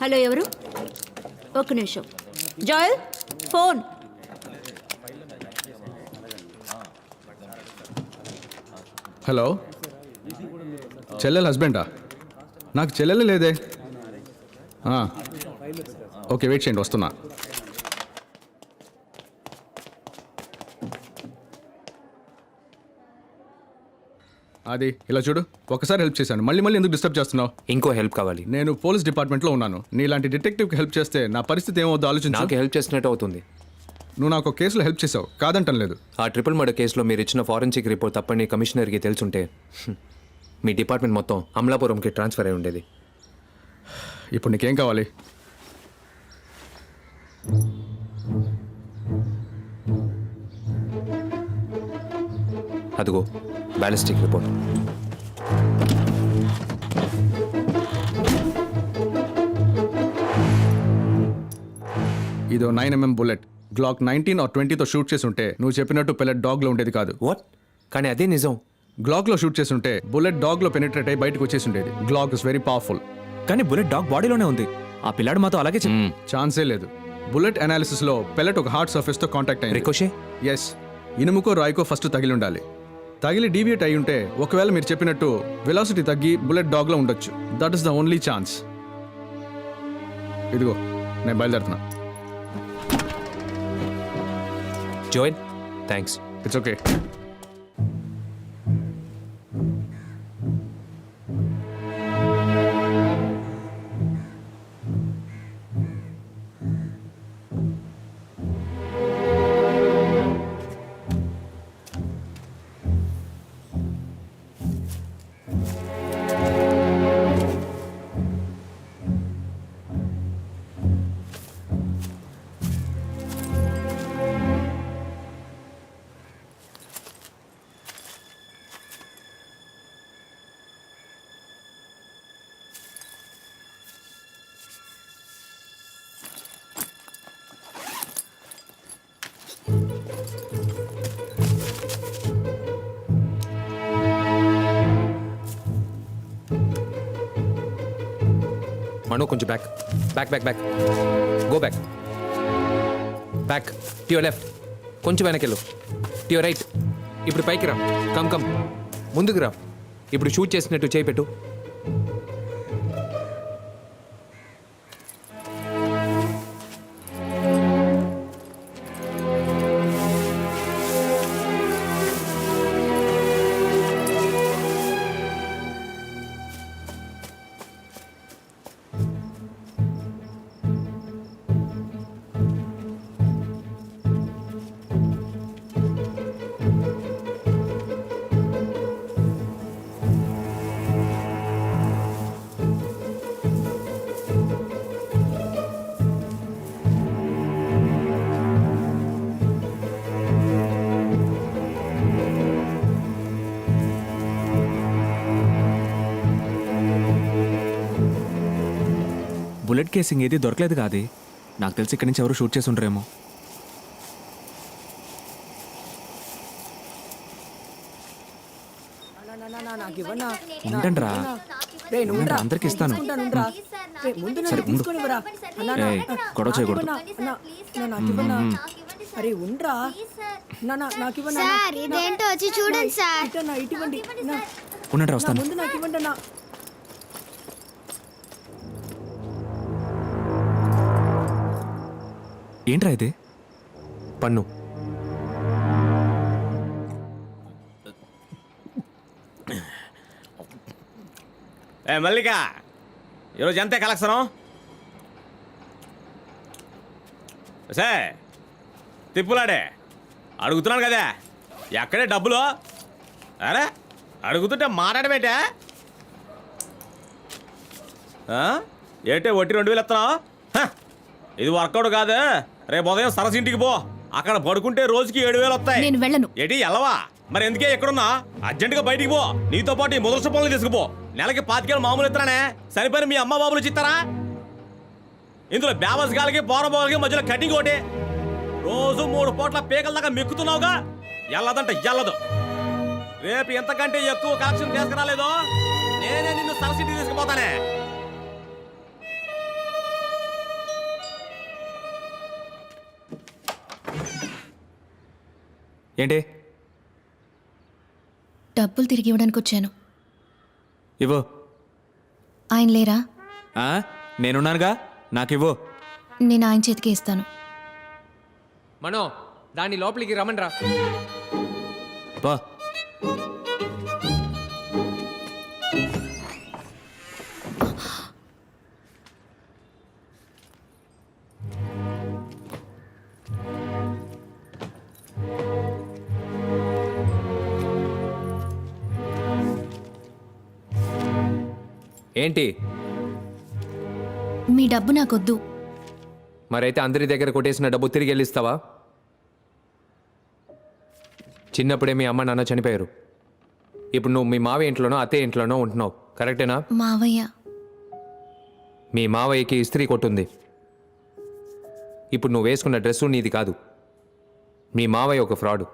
Hello ఎవరు? ఒక్క నిమిషం. Joel phone. హలో? చెల్లెల హస్బెండా? నాకు చెల్లెలు లేదే. ఓకే వెయిట్ చేయండి వస్తున్నా. అది ఇలా చూడు ఒకసారి హెల్ప్ చేశాను. మళ్ళీ మళ్ళీ ఎందుకు డిస్టర్బ్ చేస్తున్నావు? ఇంకో హెల్ప్ కావాలి. నేను పోలీస్ డిపార్ట్మెంట్లో ఉన్నాను. నీలాంటి డిటెక్టివ్కి హెల్ప్ చేస్తే నా పరిస్థితి ఏమవుద్దో ఆలోచించు. నాకు హెల్ప్ చేసినట్టు అవుతుంది. నువ్వు నాకు ఒక కేసులో హెల్ప్ చేసావు కాదంటం లేదు. ఆ ట్రిపుల్ మర్డర్ కేసులో మీరు ఇచ్చిన ఫారెన్సిక్ రిపోర్ట్ తప్పని కమిషనర్కి తెలుసుంటే హ్మ్, మీ డిపార్ట్మెంట్ మొత్తం అమలాపురంకి ట్రాన్స్ఫర్ అయి ఉండేది. ఇప్పుడు నీకేం కావాలి? అదిగో. బ్యాలిస్టిక్ రిపోర్ట్ ఇదో nine MM bullet Glock nineteen or ట్వంటీతో shoot చేసి ఉంటే నువ్వు చెప్పినట్టు పెల్లెట్ డాగ్లో ఉండేది కాదు. వాట్ కానీ అదే నిజం. గ్లాక్లో షూట్ చేసి ఉంటే బుల్లెట్ డాగ్లో పెనిట్రేట్ అయ్యి బయటకు వచ్చేసి ఉండేది. గ్లాక్ ఇస్ వెరీ పవర్ఫుల్ కానీ బుల్లెట్ డాగ్ బాడీలోనే ఉంది. ఆ పిల్లాడు మాతో అలాగే. ఛాన్సే లేదు. బుల్లెట్ అనాలిసిస్లో పెల్లెట్ ఒక హార్డ్ సర్ఫేస్తో కాంటాక్ట్ అయింది. రికోషే ఎస్ ఇనుముకో రాయికో ఫస్ట్ తగిలి ఉండాలి. తగిలి డీవియేట్ అయి ఉంటే ఒకవేళ మీరు చెప్పినట్టు వెలాసిటీ తగ్గి బుల్లెట్ డాగ్లో ఉండొచ్చు. That is the only chance ఇదిగో నేను బయలుదేరుతున్నా. Joel thanks it's okay Manu కొంచెం back back back back go back back to your left కొంచెం వెనకెళ్ళు. టు యువర్ రైట్ ఇప్పుడు పైకి రా. కమ్ కమ్ ముందుకు రా. ఇప్పుడు షూట్ చేసినట్టు చేయి పెట్టు. బుల్లెట్ కేసింగ్ ఏది దొరకలేదు కాదు. నాకు తెలిసి ఇక్కడి నుంచి ఎవరు షూట్ చేసి ఉండరేమో. ఉండండి రా ఉండండి రా, అందరికి ఇస్తాను సరే, ఉండు. ఏయ్, గొడవ చేయకూడదు. అరే ఉండ్రా. నా నా నాకు ఇవ్వండి. సార్ ఇదేంటో వచ్చి చూడండి సార్. ఇటన్నా ఉండండి వస్తాను. ముందు నాకు ఇవ్వండి అన్న. ఏంట్రా ఇది? పన్ను. ఏ మల్లిక ఈరోజు ఎంతే కలెక్షన్? సే తిప్పులాడే. అడుగుతున్నాను కదా. ఎక్కడే డబ్బులు? అరే అడుగుతుంటే మాట్లాడబేటే ఏంటే వడ్డీ రెండు వేలు ఎత్తున్నావు ఇది వర్కౌట్ కాదు. రేపు ఉదయం సరస్సు ఇంటికి పో. అక్కడ పడుకుంటే రోజుకి ఏడు వేలు వస్తాయి. నేను వెళ్ళను. ఏంటి ఎల్లవా? మరి ఎందుకే ఎక్కడున్నా అర్జెంటుగా బయటికి పో. నీతో పాటు ఈ ముదర్శ పనులు తీసుకుపో. నెలకి పాతికేలు మామూలు ఇస్తానే సరిపోయిన మీ అమ్మ బాబులు ఇస్తారా ఇందులో బేవస్ గాలకి పోరబోలకి మధ్యలో కటింగ్ ఒకటి. రోజు మూడు పూట్ల పీకల దాకా మెక్కుతున్నావుగా? ఎల్లదంట ఎల్లదు. రేపు ఎంతకంటే ఎక్కువ కలెక్షన్ తీసుకురాలేదో? నేనే నిన్ను సరసిటీ తీసుకుపోతానే. ఏంటి? డబ్బులు తిరిగి ఇవ్వడానికి వచ్చాను. ఇవ్వు. ఆయన లేరా? ఆ, నేనున్నానుగా? నాకివ్వు. నేను ఆయన చేతికి ఇస్తాను. మనో దాన్ని లోపలికి రమ్మని రా ఏంటి? మీ డబ్బు నాకొద్దు. మరైతే అందరి దగ్గర కొట్టేసిన డబ్బు తిరిగి వెళ్ళిస్తావా? చిన్నప్పుడే మీ అమ్మ నాన్న చనిపోయారు. ఇప్పుడు నువ్వు మీ మావ ఇంట్లోనో అత్తే ఇంట్లోనో ఉంటున్నావు. కరెక్టేనా? మావయ్య. మీ మావయ్యకి ఇస్త్రీ కొట్టుంది. ఇప్పుడు నువ్వు వేసుకున్న డ్రెస్సు నీది కాదు. మీ మావయ్య ఒక ఫ్రాడ్.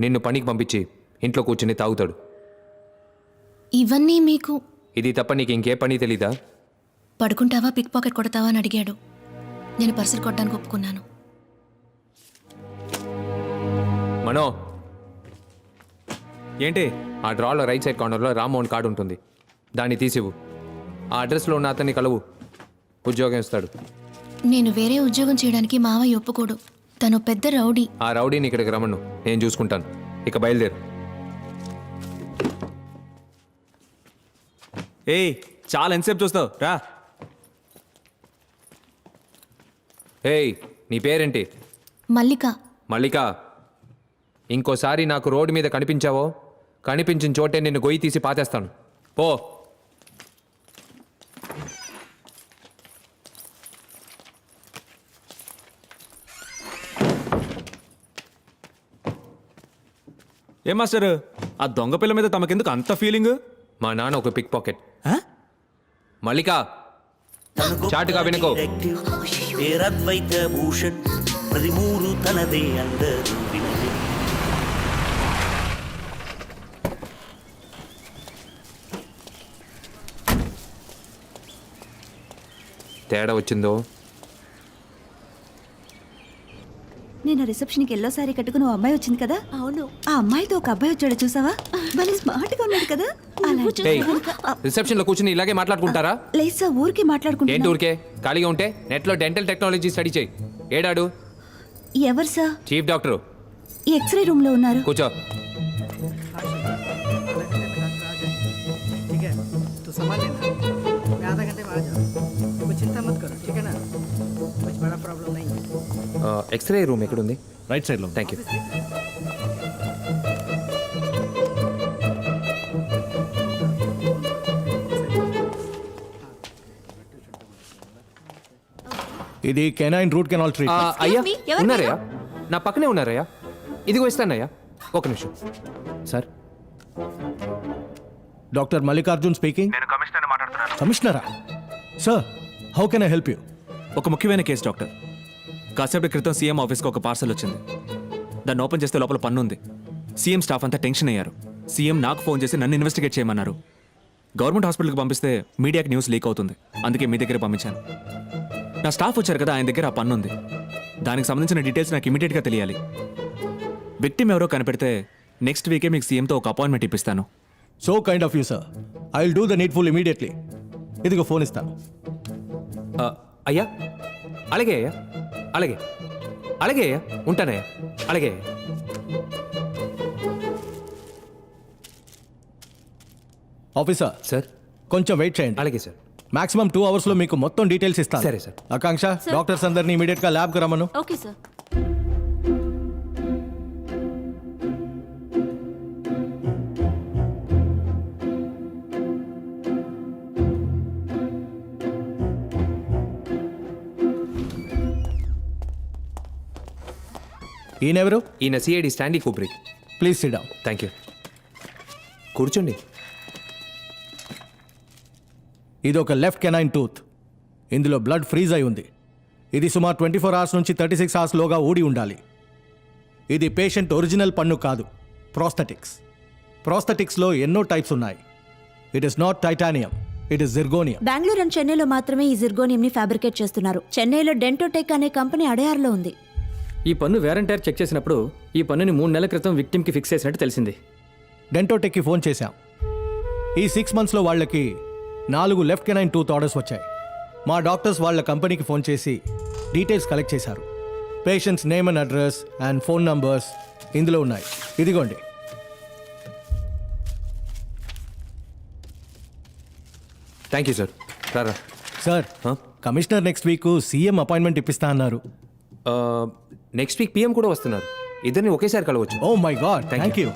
నిన్ను పనికి పంపించి ఇంట్లో కూర్చుని తాగుతాడు. ఇవన్నీ మీకు ఇది తప్ప నీకు ఇంకే పని తెలీదా? పడుకుంటావా పిక్ పాకెట్ కొడతావా అని అడిగాడు. నేను పర్సలు కొట్టడానికి ఒప్పుకున్నాను. మనో! ఏంటి? ఆ డ్రాలో రైట్ సైడ్ కార్నర్లో రామ్మోహన్ కార్డు ఉంటుంది. దాన్ని తీసివు ఆ అడ్రస్లో ఉన్న అతన్ని కలవు. ఉద్యోగం ఇస్తాడు. నేను వేరే ఉద్యోగం చేయడానికి మావయ్య ఒప్పుకోడు. తను పెద్ద రౌడీ. ఆ రౌడీని ఇక్కడికి రమ్మను. నేను చూసుకుంటాను. ఇక బయలుదేరు. ఏయ్ చాలా ఎంతసేపు చూస్తావు రా. ఏయ్ నీ పేరేంటి? మల్లిక. మల్లిక. ఇంకోసారి నాకు రోడ్డు మీద కనిపించావో కనిపించిన చోటే నిన్ను గొయ్యి తీసి పాతేస్తాను. పో. ఏం మాస్టర్? ఆ దొంగ పిల్ల మీద తమకెందుకు అంత ఫీలింగ్ మా నాన్న ఒక పిక్ పాకెట్ మల్లిక చాటుగా వినుకో. పేరద్వైత భూషణ్ పదిమూరు తనదే అందరు వినదే తేడా వచ్చిందో? నేను రిసెప్షన్కి ఎల్లో సారీ కట్టుకుని ఓ అమ్మాయి వచ్చింది కదా? అవును. ఆ అమ్మాయితో ఒక అబ్బాయి వచ్చాడు చూసావా? భలే స్మార్ట్గా ఉన్నాడు కదా? అలాంటి- ఏయ్ రిసెప్షన్లో కూర్చుని ఇలాగే మాట్లాడుకుంటారా? లేదు సార్ ఊరికి ఏంటి మాట్లాడుకుంటున్నా ఊరికే? ఖాళీగా ఉంటే నెట్లో డెంటల్ టెక్నాలజీ స్టడీ చేయి. ఏడాడు? ఎవరు సార్? Chief doctor. ఈ ఎక్స్రే రూమ్లో ఉన్నారు. కూర్చో. जाऊँ कोई चिंता मत करो ठीक है ना कुछ बड़ा प्रॉब्लम नहीं है ఎక్స్రే రూమ్ ఎక్కడుంది రైట్ సైడ్లో థ్యాంక్ యూ ఇది కెనైన్ రూట్ కెనాల్ ట్రీట్ ఆ, అయ్యా me, ఎవరు ఉన్నారయ్యా నా పక్కనే ఉన్నారయ్యా ఇదిగో ఇస్తానయ్యా ఒక నిమిషం sir doctor Mallikarjun speaking కమిషనరా sir how can I help you ఒక ముఖ్యమైన కేసు డాక్టర్. కాసేపటి క్రితం సీఎం ఆఫీస్కి ఒక పార్సల్ వచ్చింది. దాన్ని ఓపెన్ చేస్తే లోపల పన్ను ఉంది. సీఎం స్టాఫ్ అంతా టెన్షన్ అయ్యారు. సీఎం నాకు ఫోన్ చేసి నన్ను ఇన్వెస్టిగేట్ చేయమన్నారు. గవర్నమెంట్ హాస్పిటల్కి పంపిస్తే మీడియాకి న్యూస్ లీక్ అవుతుంది. అందుకే మీ దగ్గర పంపించాను. నా స్టాఫ్ వచ్చారు కదా ఆయన దగ్గర ఆ పన్ను ఉంది. దానికి సంబంధించిన డీటెయిల్స్ నాకు ఇమీడియట్గా తెలియాలి. విక్టిమ్ ఎవరో కనిపెడితే నెక్స్ట్ వీకే మీకు సీఎంతో ఒక అపాయింట్మెంట్ ఇప్పిస్తాను. So kind of you sir I will do the needful immediately ఇదిగో ఫోన్ ఇస్తాను అయ్యా? అలాగే అయ్యా. అలాగే. అలాగే అయ్యా. ఉంటానయ్యా అలాగే అయ్యా. ఆఫీసర్. సార్. కొంచెం వెయిట్ చేయండి. అలాగే సార్. మాక్సిమం టూ అవర్స్లో మీకు మొత్తం డీటెయిల్స్ ఇస్తాను. సరే, సార్. ఆకాంక్ష డాక్టర్స్ అందరినీ ఇమీడియట్గా ల్యాబ్కి రమ్మను. Okay sir. ఈయనెవరు? ఈయన CID Stanley Kubrick. Please sit down thank you. కూర్చోండి. ఇది ఒక లెఫ్ట్ కెనైన్ టూత్. ఇందులో బ్లడ్ ఫ్రీజ్ అయి ఉంది. ఇది సుమారు ట్వంటీ ఫోర్ అవర్స్ నుంచి థర్టీ సిక్స్ అవర్స్ లోగా ఊడి ఉండాలి. ఇది పేషెంట్ ఒరిజినల్ పన్ను కాదు ప్రోస్థెటిక్స్. ప్రోస్థెటిక్స్లో ఎన్నో టైప్స్ ఉన్నాయి. It is not titanium it is zirconium Bengaluru and చెన్నైలో మాత్రమే ఈ జిర్గోనియం ని ఫ్యాబ్రికేట్ చేస్తున్నారు. చెన్నైలో డెంటోటెక్ అనే కంపెనీ అడయార్లో ఉంది. ఈ పన్ను వేరంటైర్ చెక్ చేసినప్పుడు ఈ పన్నుని మూడు నెలల క్రితం విక్టిమ్కి ఫిక్స్ చేసినట్టు తెలిసింది. డెంటోటెక్కి ఫోన్ చేశాం. ఈ సిక్స్ మంత్స్లో వాళ్ళకి నాలుగు లెఫ్ట్ కెనైన్ టూత్ ఆర్డర్స్ వచ్చాయి. మా డాక్టర్స్ వాళ్ళ కంపెనీకి ఫోన్ చేసి డీటెయిల్స్ కలెక్ట్ చేశారు. Patients name and address and phone numbers ఇందులో ఉన్నాయి. ఇదిగోండి. Thank you sir. రారా. Sir Huh? Commissioner next week CM appointment ఇప్పిస్తా అన్నారు. నెక్స్ట్ వీక్ పిఎం కూడా వస్తున్నారు. ఇద్దరిని ఒకేసారి కలవచ్చు. Oh my God thank. You